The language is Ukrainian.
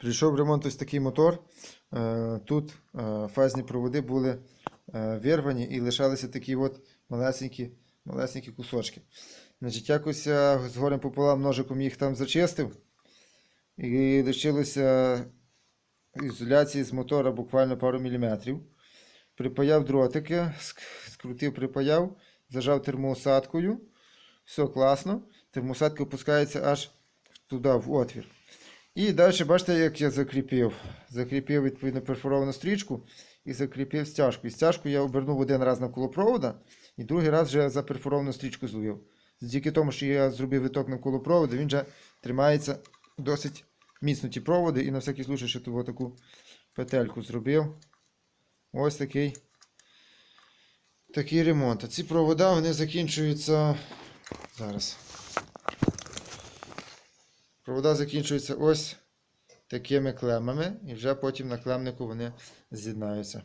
Прийшов ремонт ось такий мотор. Е, Тут е, фазні проводи були е, вирвані і лишалися такі от малесенькі, малесенькі кусочки. Значить, якось я з горем пополам ножиком їх там зачистив. І лишилося ізоляції з мотора буквально пару міліметрів. Припаяв дротики, скрутив, припаяв, зажав термоусадкою. Все класно. Термоусадка опускається аж туди, в отвір. І далі, бачите, як я закріпив. Закріпив відповідно перфоровану стрічку і закріпив стяжку. І стяжку я обернув один раз навколо провода, і другий раз вже за перфоровану стрічку зловив. Завдяки тому, що я зробив виток навколо проводу, він вже тримається досить міцно ті проводи. І на всякий случай ще ту таку петельку зробив. Ось такий, такий ремонт. А ці провода вони закінчуються. Зараз. Провода закінчуються ось такими клемами, і вже потім на клемнику вони з'єднаються.